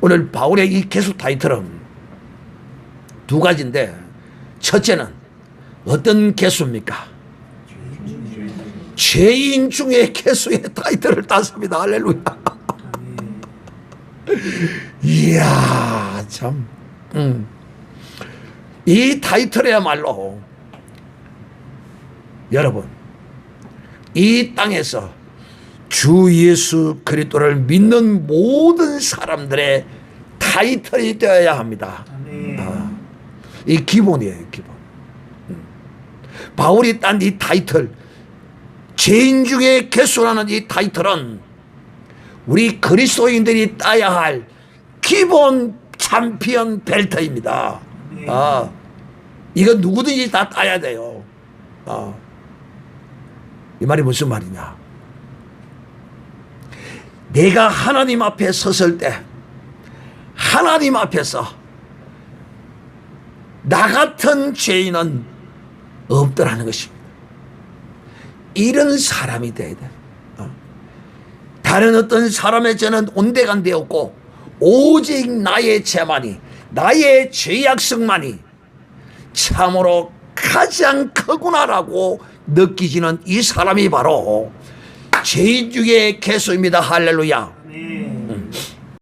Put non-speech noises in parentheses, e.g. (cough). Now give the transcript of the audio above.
오늘 바울의 이 개수 타이틀은 두 가지인데 첫째는 어떤 개수입니까? 죄인 중에 개수의 타이틀을 땄습니다. 할렐루야. (laughs) 이야, 참. 음. 이 타이틀이야말로 여러분 이 땅에서 주 예수 그리스도를 믿는 모든 사람들의 타이틀이 되어야 합니다. 아, 이 기본이에요, 기본. 음. 바울이 딴 이 타이틀, 죄인 중에 개수라는 이 타이틀은 우리 그리스도인들이 따야 할 기본 챔피언 벨트입니다. 아, 이거 누구든지 다 따야 돼요. 아, 이 말이 무슨 말이냐? 내가 하나님 앞에 섰을 때, 하나님 앞에서 나 같은 죄인은 없더라는 것입니다. 이런 사람이 돼야 돼. 어. 다른 어떤 사람의 죄는 온데간데 없고 오직 나의 죄만이 나의 죄악성만이 참으로 가장 크구나라고 느끼지는 이 사람이 바로 죄인 중에 개수입니다. 할렐루야.